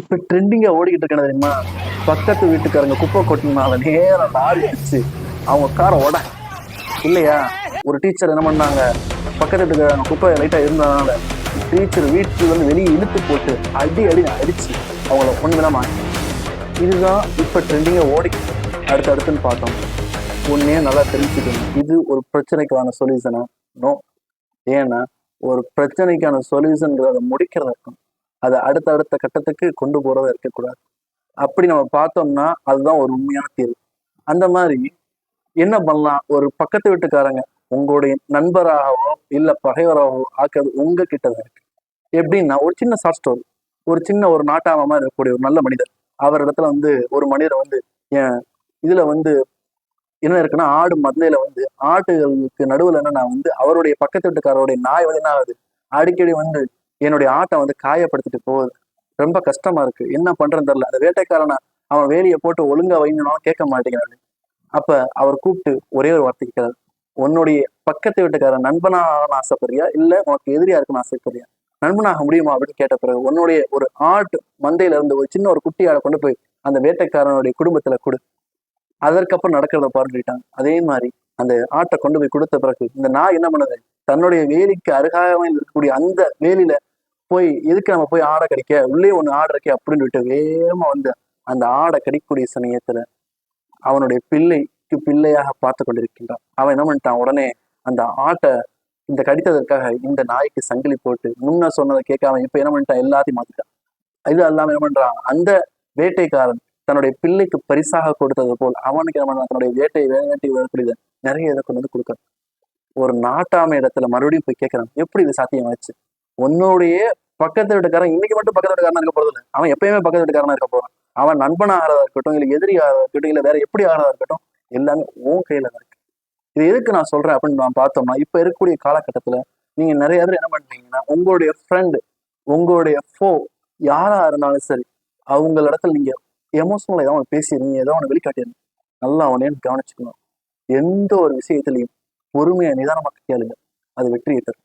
இப்ப ட்ரெண்டிங்காக ஓடிக்கிட்டு இருக்கேன் தெரியுமா? பக்கத்து வீட்டுக்காரங்க குப்பை கொட்டினால நேரம் லாரி அடிச்சு அவங்க காரை உட இல்லையா? ஒரு டீச்சர் என்ன பண்ணாங்க? பக்கத்து வீட்டுக்காரங்க குப்பை லைட்டா இருந்ததுனால டீச்சர் வீட்டுல வந்து வெளியே இழுத்து போட்டு அடி அடி அடிச்சு அவங்கள ஒண்ணுதான் இதுதான் இப்ப ட்ரெண்டிங்கா ஓடிக்கிட்டு அடுத்து அடுத்துன்னு பார்த்தோம். ஒன்னே நல்லா தெரிஞ்சுக்கணும். இது ஒரு பிரச்சனைக்கான சொல்யூஷனா நோ ஏன்னா ஒரு பிரச்சனைக்கான சொல்யூஷன்ங்கிறத முடிக்கிறதா இருக்கும் அதை அடுத்த அடுத்த கட்டத்துக்கு கொண்டு போறதா இருக்கக்கூடாது. அப்படி நம்ம பார்த்தோம்னா அதுதான் ஒரு உண்மையான தீர்வு. அந்த மாதிரி என்ன பண்ணலாம்? ஒரு பக்கத்து வீட்டுக்காரங்க உங்களுடைய நண்பராகவோ இல்ல பகைவராகவோ ஆக்கிறது உங்க கிட்ட தான் இருக்கு. எப்படின்னா ஒரு சின்ன ஷார்ட் ஸ்டோரி ஒரு சின்ன ஒரு நாட்டாம இருக்கக்கூடிய ஒரு நல்ல மனிதர். அவர் இடத்துல வந்து ஒரு மனிதரை வந்து என் இதுல வந்து என்ன இருக்குன்னா ஆடு மந்தையில வந்து ஆட்டுகளுக்கு நடுவுல என்னன்னா வந்து அவருடைய பக்கத்து வீட்டுக்காரருடைய நாய் வந்து என்ன ஆகுது? அடிக்கடி வந்து என்னுடைய ஆட்டை வந்து காயப்படுத்திட்டு போகுது. ரொம்ப கஷ்டமா இருக்கு. என்ன பண்றேன்னு தெரியல. அந்த வேட்டைக்காரனை அவன் வேலியை போட்டு ஒழுங்கா வைங்கனாலும் கேட்க மாட்டேங்கிறாரு. அப்ப அவர் கூப்பிட்டு ஒரே ஒரு வார்த்தை கேட்கிறாரு. உன்னுடைய பக்கத்து வீட்டுக்காரன் நண்பனாக ஆசைப்படுறியா? இல்ல உனக்கு எதிரியா இருக்குன்னு ஆசைப்படுறியா? நண்பனாக முடியுமா? அப்படின்னு கேட்ட பிறகு உன்னுடைய ஒரு ஆட்டு மந்தையில இருந்து ஒரு சின்ன ஒரு குட்டி ஆடை கொண்டு போய் அந்த வேட்டைக்காரனுடைய குடும்பத்துல கொடு. அதற்கப்புறம் நடக்கிறத பார்த்துட்டாங்க அதே மாதிரி அந்த ஆட்டை கொண்டு போய் கொடுத்த பிறகு இந்த நாய் என்ன பண்ணுது? தன்னுடைய வேலிக்கு அருகாமையில் இருக்கக்கூடிய அந்த வேலியில போய் எதுக்கு நம்ம போய் ஆடை கடிக்க? உள்ளே ஒன்று ஆடு இருக்கே அப்படின்னு விட்டு வேகமா வந்து அந்த ஆடை கடிக்கக்கூடிய சமயத்துல அவனுடைய பிள்ளைக்கு பிள்ளையாக பார்த்து கொண்டிருக்கின்றான். அவன் என்ன பண்ணிட்டான்? உடனே அந்த ஆட்டை இந்த கடித்ததற்காக இந்த நாய்க்கு சங்கிலி போட்டு முன்ன சொன்னதை கேட்காம இப்ப என்ன பண்ணிட்டான்? எல்லாத்தையும் மாத்திட்டான். இது அல்லாம என்ன பண்றான்? அந்த வேட்டைக்காரன் தன்னுடைய பிள்ளைக்கு பரிசாக கொடுத்தது போல் அவனுக்கு என்ன பண்றான்? தன்னுடைய வேட்டை வேட்டை வரக்கூடியது நிறைய இதை கொண்டு வந்து கொடுக்குறான். ஒரு நாட்டாமை இடத்துல மறுபடியும் போய் கேட்கறான். எப்படி இது சாத்தியமாச்சு? உன்னுடைய பக்கத்து வீட்டுக்காரன் இன்னைக்கு மட்டும் பக்கத்து வீட்டுக்காரனா இருக்க போறது இல்லை அவன் எப்பயுமே பக்கத்து வீட்டுக்காரனா இருக்க போறான். அவன் நண்பன் ஆகிறதா இருக்கட்டும் இல்ல எதிரி ஆகிறதா இருக்கட்டும் இல்ல வேற எப்படி ஆகிறதா இருக்கட்டும் எல்லாமே உன் கையில தான் இருக்கு. இது எதுக்கு நான் சொல்றேன் அப்படின்னு நான் பார்த்தோம்னா இப்ப இருக்கக்கூடிய காலகட்டத்துல நீங்க நிறைய பேர் என்ன பண்றீங்கன்னா உங்களுடைய ஃப்ரெண்டு உங்களுடைய ஃபோ யாரா இருந்தாலும் சரி அவங்க இடத்துல நீங்க எமோஷனலா ஏதோ ஒன்று பேசிடுறீங்க ஏதோ ஒன்று வெளிக்காட்டிடுங்க நல்லா அவனே கவனிச்சுக்கணும். எந்த ஒரு விஷயத்திலையும் பொறுமையை நிதானமாக கேளுங்க. அது வெற்றியை தரும்.